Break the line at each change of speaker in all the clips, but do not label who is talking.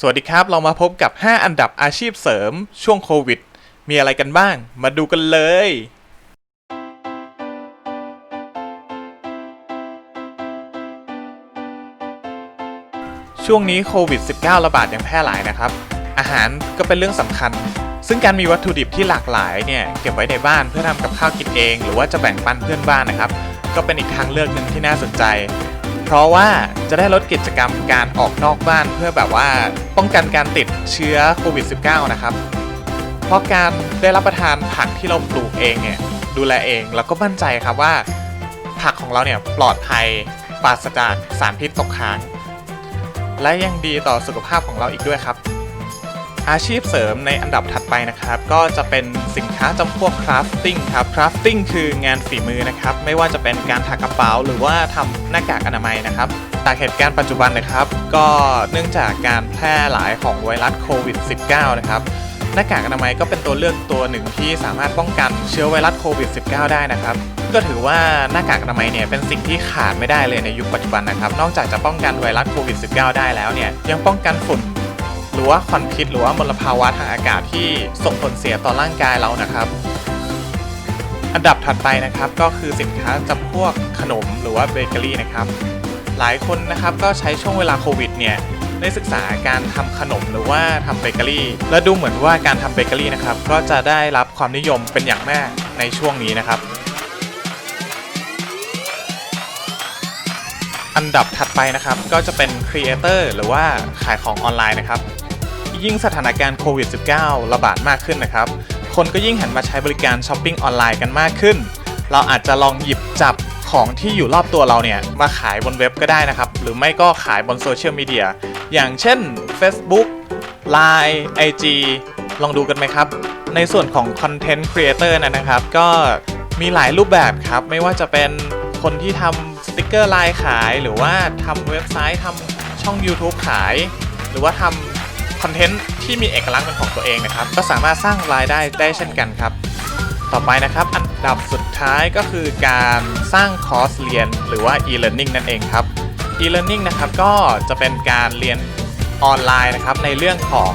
สวัสดีครับ เรามาพบกับ 5 อันดับอาชีพเสริม ช่วงโควิด มีอะไรกันบ้าง มาดูกันเลย ช่วงนี้โควิด -19 ระบาดอย่างแพร่หลายนะครับ อาหารก็เป็นเรื่องสำคัญ ซึ่งการมีวัตถุดิบที่หลากหลายเนี่ย เก็บไว้ในบ้านเพื่อทำกับข้าวกินเอง หรือว่าจะแบ่งปันเพื่อนบ้านนะครับ ก็เป็นอีกทางเลือกหนึ่งที่น่าสนใจ เพราะว่าจะได้ลดกิจกรรมการออกนอกบ้านเพื่อแบบว่าป้องกันการติดเชื้อโควิด -19 นะครับ เพราะการได้รับประทานผักที่เราปลูกเองเนี่ยดูแลเองแล้วก็มั่นใจครับว่า ผักของเราเนี่ยปลอดภัยปราศจากสารพิษตกค้าง และยังดีต่อสุขภาพของเราอีกด้วยครับ อาชีพเสริมในอันดับถัดไปนะครับ ก็จะเป็นสินค้าจำพวกคราฟติ้งครับคราฟติ้งคืองานฝีมือนะครับ ไม่ว่าจะเป็นการถักกระเป๋าหรือว่าทำหน้ากากอนามัยนะครับจากเหตุการณ์ปัจจุบันนะครับ ก็เนื่องจากการแพร่หลายของไวรัสโควิด -19 นะครับหน้ากากอนามัยก็เป็นตัวเลือกตัวหนึ่งที่สามารถป้องกันเชื้อไวรัสโควิด -19 ได้นะครับ ก็ถือว่าหน้ากากอนามัยเนี่ยเป็นสิ่งที่ขาดไม่ได้เลยในยุคปัจจุบันนะครับ นอกจากจะป้องกันไวรัสโควิด -19 ได้แล้วเนี่ยยังป้องกันฝุ่น รือว่าควันพิษหรือว่ามลภาวะทางอากาศที่ส่งผลเสียต่อร่างกายเรานะครับ อันดับถัดไปนะครับก็คือสินค้าจำพวกขนมหรือว่าเบเกอรี่นะครับ หลายคนนะครับก็ใช้ช่วงเวลาโควิดเนี่ยได้ศึกษาการทำขนมหรือว่าทำเบเกอรี่ และดูเหมือนว่าการทำเบเกอรี่นะครับก็จะได้รับความนิยมเป็นอย่างมากในช่วงนี้นะครับ อันดับถัดไปนะครับก็จะเป็นครีเอเตอร์หรือว่าขายของออนไลน์นะครับ ยิ่งสถานการณ์โควิด -19 ระบาดมากขึ้นนะครับ คนก็ยิ่งหันมาใช้บริการช้อปปิ้งออนไลน์กันมากขึ้น เราอาจจะลองหยิบจับของที่อยู่รอบตัวเราเนี่ยมาขายบนเว็บก็ได้นะครับ หรือไม่ก็ขายบนโซเชียลมีเดีย อย่างเช่น Facebook Line IG ลองดูกันไหมครับ ในส่วนของคอนเทนต์ครีเอเตอร์นะครับ ก็มีหลายรูปแบบครับ ไม่ว่าจะเป็นคนที่ทำสติกเกอร์ไลน์ขาย หรือว่าทำเว็บไซต์ทำช่อง YouTube ขาย หรือว่าทำ คอนเทนต์ที่มีเอกลักษณ์เป็นของตัวเองนะครับ ก็สามารถสร้างรายได้ได้เช่นกันครับ ต่อไปนะครับ อันดับสุดท้ายก็คือการสร้างคอร์สเรียนหรือว่า e-learning นั่นเองครับ e-learning นะครับก็จะเป็นการเรียนออนไลน์นะครับในเรื่องของ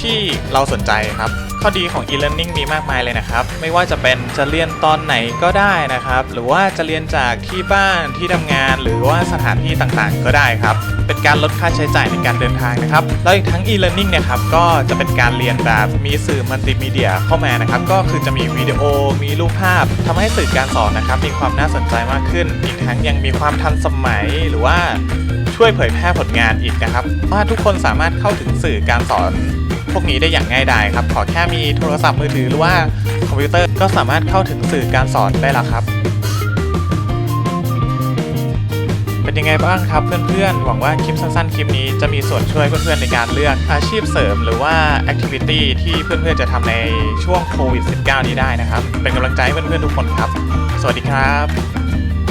ที่เราสนใจครับ ข้อดีของ e-learning มีมากมายเลยนะครับ ไม่ว่าจะเป็นจะเรียนตอนไหนก็ได้นะครับ หรือว่าจะเรียนจากที่บ้านที่ทำงาน หรือว่าสถานที่ต่างๆ ก็ได้ครับ เป็นการลดค่าใช้จ่ายในการเดินทางนะครับ แล้วอีกทั้ง e-learning เนี่ยครับก็จะเป็นการเรียนแบบมีสื่อมัลติมีเดียเข้ามานะครับ ก็คือจะมีวิดีโอมีรูปภาพทำให้สื่อการสอนนะครับมีความน่าสนใจมากขึ้น อีกทั้งยังมีความทันสมัยหรือว่าช่วยเผยแพร่ผลงานอีกนะครับว่าทุกคนสามารถเข้าถึงสื่อการสอน พวกนี้ได้อย่างง่ายดายครับ ขอแค่มีโทรศัพท์มือถือหรือว่าคอมพิวเตอร์ก็สามารถเข้าถึงสื่อการสอนได้แล้วครับ เป็นยังไงบ้างครับเพื่อนๆ หวังว่าคลิปสั้นๆ คลิปนี้จะมีส่วนช่วยเพื่อนๆในการเลือกอาชีพเสริม หรือว่าแอคทิวิตี้ที่เพื่อนๆจะทำในช่วงโควิด -19 นี้ได้นะครับ เป็นกำลังใจให้เพื่อนๆทุกคนครับ สวัสดีครับ